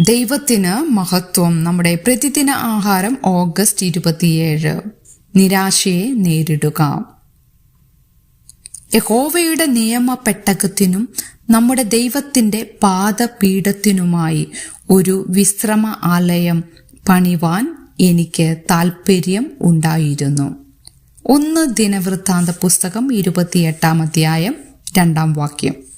ദൈവത്തിന് മഹത്വം. നമ്മുടെ പ്രതിദിന ആഹാരം ഓഗസ്റ്റ് ഇരുപത്തിയേഴ്. നിരാശയെ നേരിടുക. യഹോവയുടെ നിയമ പെട്ടകത്തിനും നമ്മുടെ ദൈവത്തിന്റെ പാദപീഠത്തിനുമായി ഒരു വിശ്രമ ആലയം പണിവാൻ എനിക്ക് താൽപ്പര്യം ഉണ്ടായിരുന്നു. ഒന്ന് ദിനവൃത്താന്ത പുസ്തകം ഇരുപത്തിയെട്ടാം അധ്യായം രണ്ടാം വാക്യം.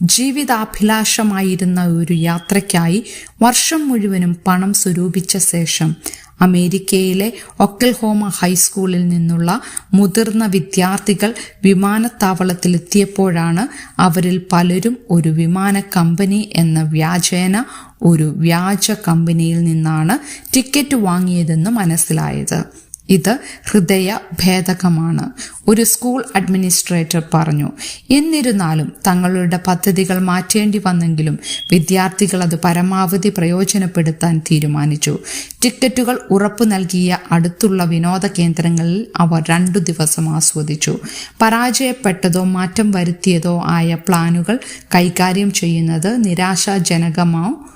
ജീവിതാഭിലാഷമായിരുന്ന ഒരു യാത്രയ്ക്കായി വർഷം മുഴുവനും പണം സ്വരൂപിച്ച ശേഷം അമേരിക്കയിലെ ഒക്കൽഹോമ ഹൈസ്കൂളിൽ നിന്നുള്ള മുതിർന്ന വിദ്യാർത്ഥികൾ വിമാനത്താവളത്തിലെത്തിയപ്പോഴാണ് അവരിൽ പലരും ഒരു വിമാന കമ്പനി എന്ന വ്യാജേന ഒരു വ്യാജ കമ്പനിയിൽ നിന്നാണ് ടിക്കറ്റ് വാങ്ങിയതെന്ന് മനസ്സിലായത്. ഇത് ഹൃദയ ഭേദകമാണ് ഒരു സ്കൂൾ അഡ്മിനിസ്ട്രേറ്റർ പറഞ്ഞു എന്നിരുന്നാലും തങ്ങളുടെ പദ്ധതികൾ മാറ്റേണ്ടി വന്നെങ്കിലും വിദ്യാർത്ഥികൾ അത് പരമാവധി പ്രയോജനപ്പെടുത്താൻ തീരുമാനിച്ചു. ടിക്കറ്റുകൾ ഉറപ്പു നൽകിയ അടുത്തുള്ള വിനോദ കേന്ദ്രങ്ങളിൽ അവർ രണ്ടു ദിവസം ആസ്വദിച്ചു. പരാജയപ്പെട്ടതോ മാറ്റം വരുത്തിയതോ ആയ പ്ലാനുകൾ കൈകാര്യം ചെയ്യുന്നത് നിരാശാജനകമോ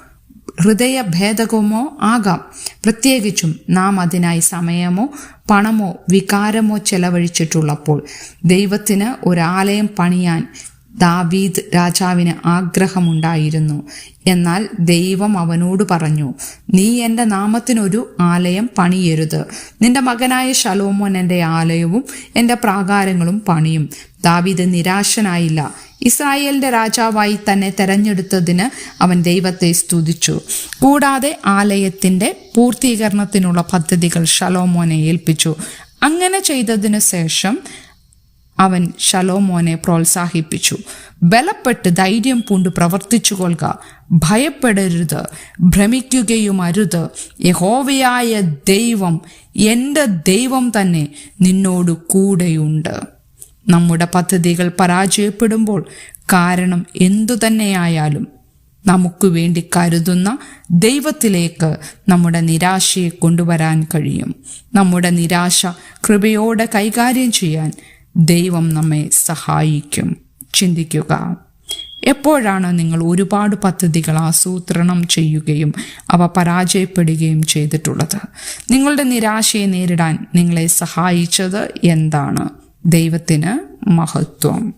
ഹൃദയഭേദകമോ ആകാം. പ്രത്യേകിച്ചും നാം അതിനായി സമയമോ പണമോ വികാരമോ ചെലവഴിച്ചിട്ടുള്ളപ്പോൾ ദൈവത്തിന് ഒരാലയം പണിയാൻ ദാവീദ് രാജാവിന് ആഗ്രഹമുണ്ടായിരുന്നു. എന്നാൽ ദൈവം അവനോട് പറഞ്ഞു നീ എന്റെ നാമത്തിനൊരു ആലയം പണിയരുത്. നിന്റെ മകനായ ശലോമോൻ എന്റെ ആലയവും എന്റെ പ്രാകാരങ്ങളും പണിയും. ദാവീദ് നിരാശനായില്ല. ഇസ്രായേലിന്റെ രാജാവായി തന്നെ തെരഞ്ഞെടുത്തതിന് അവൻ ദൈവത്തെ സ്തുതിച്ചു. കൂടാതെ ആലയത്തിന്റെ പൂർത്തീകരണത്തിനുള്ള പദ്ധതികൾ ഷലോമോനെ ഏൽപ്പിച്ചു. അങ്ങനെ ചെയ്തതിനു ശേഷം അവൻ ഷലോമോനെ പ്രോത്സാഹിപ്പിച്ചു. ബലപ്പെട്ട് ധൈര്യം പൂണ്ട് പ്രവർത്തിച്ചു കൊള്ളുക ഭയപ്പെടരുത്. ഭ്രമിക്കുകയും അരുത് യഹോവയായ ദൈവം എന്റെ ദൈവം തന്നെ നിന്നോട് കൂടെയുണ്ട്. നമ്മുടെ പദ്ധതികൾ പരാജയപ്പെടുമ്പോൾ കാരണം എന്തുതന്നെയായാലും നമുക്ക് വേണ്ടി കരുതുന്ന ദൈവത്തിലേക്ക് നമ്മുടെ നിരാശയെ കൊണ്ടുവരാൻ കഴിയും. നമ്മുടെ നിരാശ കൃപയോടെ കൈകാര്യം ചെയ്യാൻ ദൈവം നമ്മെ സഹായിക്കും. ചിന്തിക്കുക. എപ്പോഴാണ് നിങ്ങൾ ഒരുപാട് പദ്ധതികൾ ആസൂത്രണം ചെയ്യുകയും അവ പരാജയപ്പെടുകയും ചെയ്തിട്ടുള്ളത്? നിങ്ങളുടെ നിരാശയെ നേരിടാൻ നിങ്ങളെ സഹായിച്ചത് എന്താണ്? ദൈവത്തിന് മഹത്വം.